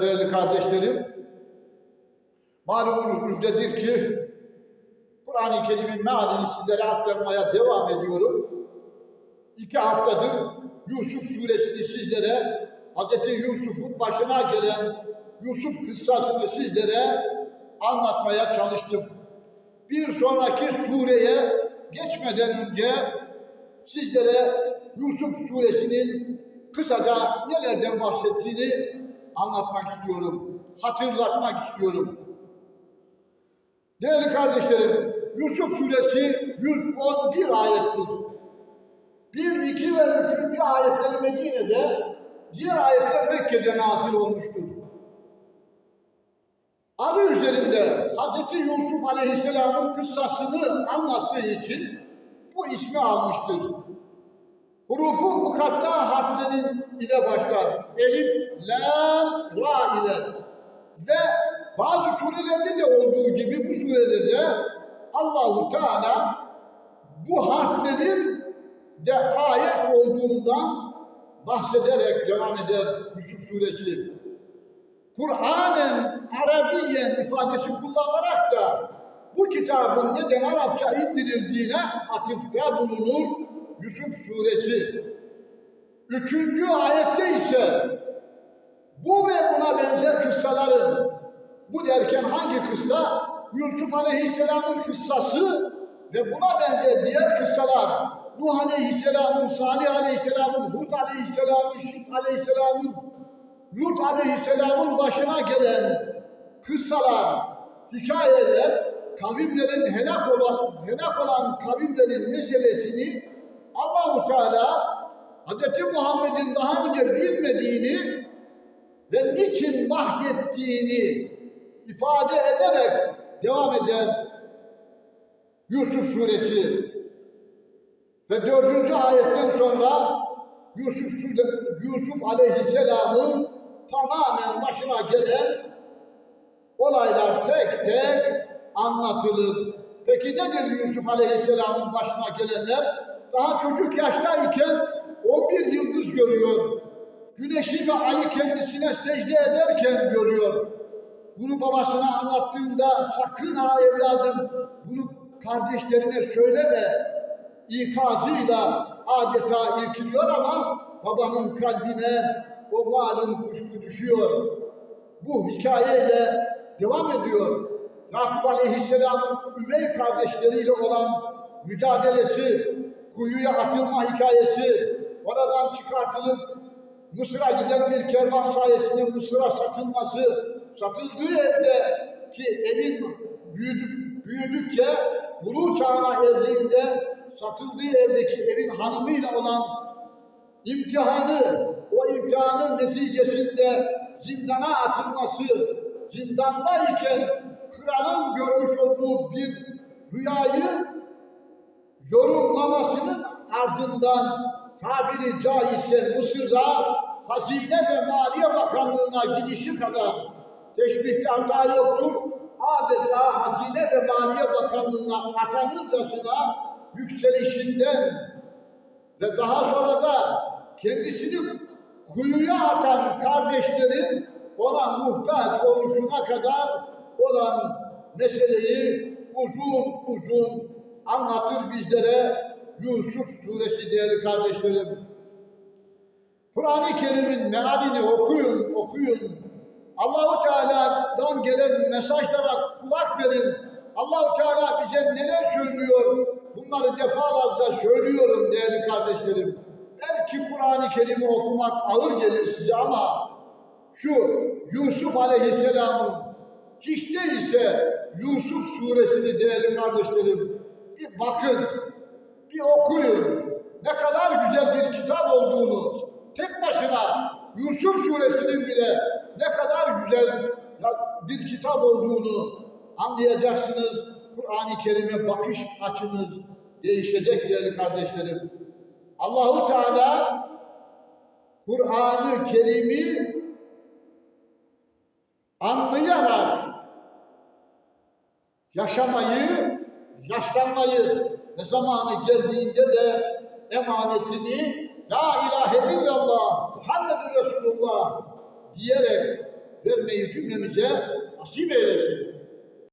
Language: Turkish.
Değerli kardeşlerim, malumunuz üzredir ki Kur'an-ı Kerim'in mealini sizlere aktarmaya devam ediyorum. İki haftadır Yusuf suresini sizlere, Hz. Yusuf'un başına gelen Yusuf kıssasını sizlere anlatmaya çalıştım. Bir sonraki sureye geçmeden önce sizlere Yusuf suresinin kısaca nelerden bahsettiğini anlatmak istiyorum, hatırlatmak istiyorum. Değerli kardeşlerim, Yusuf suresi 111 ayettir. 1, 2 ve 3. ayetleri Medine'de, diğer ayetler Mekke'de nazil olmuştur. Adı üzerinde Hz. Yusuf Aleyhisselam'ın kıssasını anlattığı için bu ismi almıştır. Hurufu mukatta harflerin ile başlar. Elif, lam, ra ile. Ve bazı surelerde de olduğu gibi bu surede de Allahu Teala bu harflerin de ayet olduğundan bahsederek devam eder Yusuf suresi. Kur'anen Arabiyen ifadesi kullanarak da bu kitabın neden Arapça indirildiğine atıfta bulunur Yusuf suresi. Üçüncü ayette ise bu ve buna benzer kıssaların bu derken hangi kıssa? Yusuf Aleyhisselam'ın kıssası ve buna benzer diğer kıssalar Nuh Aleyhisselam'ın, Salih Aleyhisselam'ın, Hud Aleyhisselam'ın, Şit Aleyhisselam'ın, Lut Aleyhisselam'ın başına gelen kıssalar, hikayeler, kavimlerin helak olan, helak olan kavimlerin meselesini Allahu Teala Hz. Muhammed'in daha önce bilmediğini ve niçin vahyettiğini ifade ederek devam eder Yusuf suresi. Ve dördüncü ayetten sonra Yusuf, Yusuf aleyhisselamın tamamen başına gelen olaylar tek tek anlatılır. Peki nedir Yusuf aleyhisselamın başına gelenler? Daha çocuk yaştayken o bir yıldız görüyor. Güneşi ve ayı kendisine secde ederken görüyor. Bunu babasına anlattığında sakın ha evladım bunu kardeşlerine söyleme ikazıyla adeta irkiliyor ama babanın kalbine o malum kuşku düşüyor. Bu hikayeyle devam ediyor. Yakup Aleyhisselam'ın üvey kardeşleriyle olan mücadelesi, kuyuya atılma hikayesi, oradan çıkartılıp Mısır'a giden bir kervan sayesinde Mısır'a satılması, satıldığı evde ki evin büyüdük, büyüdükçe buluğ çağına erdiğinde satıldığı evdeki evin hanımıyla olan imtihanı, o imtihanın neticesinde zindana atılması, zindandayken kralın görmüş olduğu bir rüyayı yorumlamasının ardından tabiri caizse Mısır'da Hazine ve Maliye Bakanlığı'na gidişi kadar teşbihte hata yoktur. Adeta Hazine ve Maliye Bakanlığı'na atanırcasına yükselişinden ve daha sonra da kendisini kuyuya atan kardeşlerin ona muhtaç oluşuna kadar olan meseleyi uzun uzun anlatır bizlere Yusuf suresi değerli kardeşlerim. Kur'an-ı Kerim'in mealini okuyun, okuyun. Allahu Teala'dan gelen mesajlara kulak verin. Allahu Teala bize neler söylüyor? Bunları defalarca söylüyorum değerli kardeşlerim. Belki Kur'an-ı Kerim'i okumak ağır gelir size ama şu Yusuf Aleyhisselam'ın hiç değilse Yusuf suresini değerli kardeşlerim bir bakın, bir okuyun. Ne kadar güzel bir kitap olduğunu tek başına Yusuf suresinin bile ne kadar güzel bir kitap olduğunu anlayacaksınız. Kur'an-ı Kerim'e bakış açınız değişecek değerli kardeşlerim. Allahu Teala Kur'an-ı Kerim'i anlayarak yaşamayı, yaşlanmayı ve zamanı geldiğinde de emanetini La ilahe illallah Muhammedur Resulullah diyerek vermeyi cümlemize nasip eylesin.